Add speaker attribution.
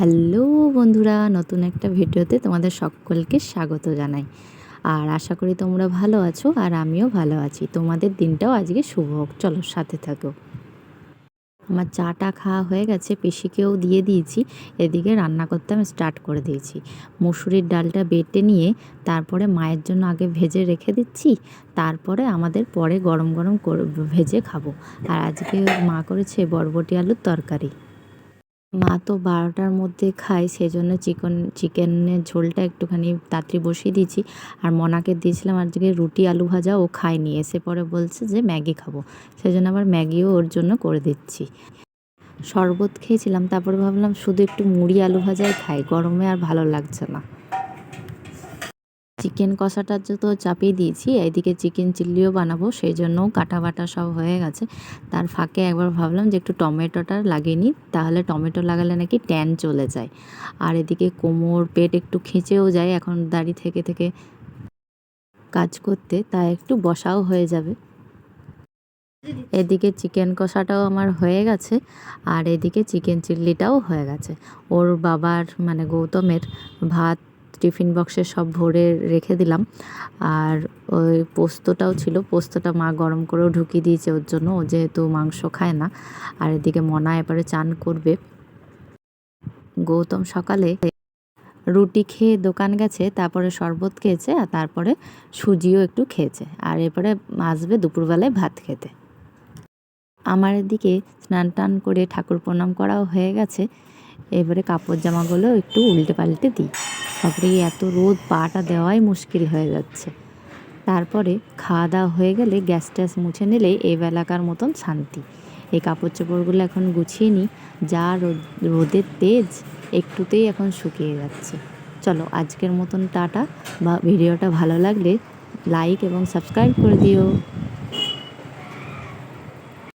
Speaker 1: Hello বন্ধুরা, নতুন একটা ভিডিওতে তোমাদের সকলকে স্বাগত জানাই। আর আশা করি তোমরা ভালো আছো আর আমিও ভালো আছি। তোমাদের দিনটাও আজকে শুভ হোক। চলো সাথে থাকো। আমার চাটা খাওয়া হয়ে গেছে, পেশিকেও দিয়ে দিয়েছি। এদিকে রান্না করতে আমি স্টার্ট করে দিয়েছি। মুসুরির ডালটা বেটে নিয়ে তারপরে মায়ের জন্য আগে ভেজে রেখে দিচ্ছি। তারপরে আমাদের পরে গরম গরম ভেজে খাব। আর আজকে মা করেছে বরবটি আলুর তরকারি। মা তো বারোটার মধ্যে খায় সেই জন্য চিকেন, চিকেনের ঝোলটা একটুখানি তাড়াতাড়ি বসিয়ে দিয়েছি। আর মনাকে দিয়েছিলাম আজকে রুটি আলু ভাজা, ও খায়নি। এসে পরে বলছে যে, ম্যাগি খাব। সেই জন্য আবার ম্যাগিও ওর জন্য করে দিচ্ছি। শরবত খেয়েছিলাম, তারপরে ভাবলাম শুধু একটু মুড়ি আলু ভাজাই খাই। গরমে আর ভালো লাগছে না। চিকেন কষাটা তো চাপিয়ে দিয়েছি এইদিকে চিকেন চিল্লিও বানাবো, সেই জন্যও কাটা বাটা সব হয়ে গেছে। তার ফাঁকে একবার ভাবলাম যে একটু টমেটোটা লাগিয়ে নিই, তাহলে টমেটো লাগালে নাকি ট্যান চলে যায়। আর এদিকে কোমর পেট একটু খেঁচেও যায় এখন দাড়ি থেকে থেকে কাজ করতে তা একটু বসাও হয়ে যাবে। এদিকে চিকেন কষাটাও আমার হয়ে গেছে, আর এদিকে চিকেন চিল্লিটাও হয়ে গেছে। ওর বাবার মানে গৌতমের ভাত টিফিন বক্সে সব ভরে রেখে দিলাম। আর ওই পোস্তটাও ছিল। পোস্তটা মা গরম করেও ঢুকিয়ে দিয়েছে ওর জন্য। ও যেহেতু মাংস খায় না। আর এদিকে মনা এবারে চান করবে। গৌতম সকালে রুটি খেয়ে দোকান গেছে, তারপরে শরবত খেয়েছে, আর তারপরে সুজিও একটু খেয়েছে। আর এরপরে আসবে দুপুরবেলায় ভাত খেতে। আমার এদিকে স্নান টান করে ঠাকুর প্রণাম করাও হয়ে গেছে। এবারে কাপড় জামাগুলো একটু উল্টে পাল্টে দিই। তারপরে এত রোদ পাটা দেওয়াই মুশকিল হয়ে যাচ্ছে। তারপরে খাওয়া দাওয়া হয়ে গেলে গ্যাস ট্যাস মুছে নিলে এই বেলাকার মতন শান্তি। এই কাপড় চোপড়গুলো এখন গুছিয়ে নিই, যা রোদ, রোদের তেজ একটুতেই এখন শুকিয়ে যাচ্ছে। চলো, আজকের মতন টাটা। বা, ভিডিওটা ভালো লাগলে লাইক এবং সাবস্ক্রাইব করে দিও।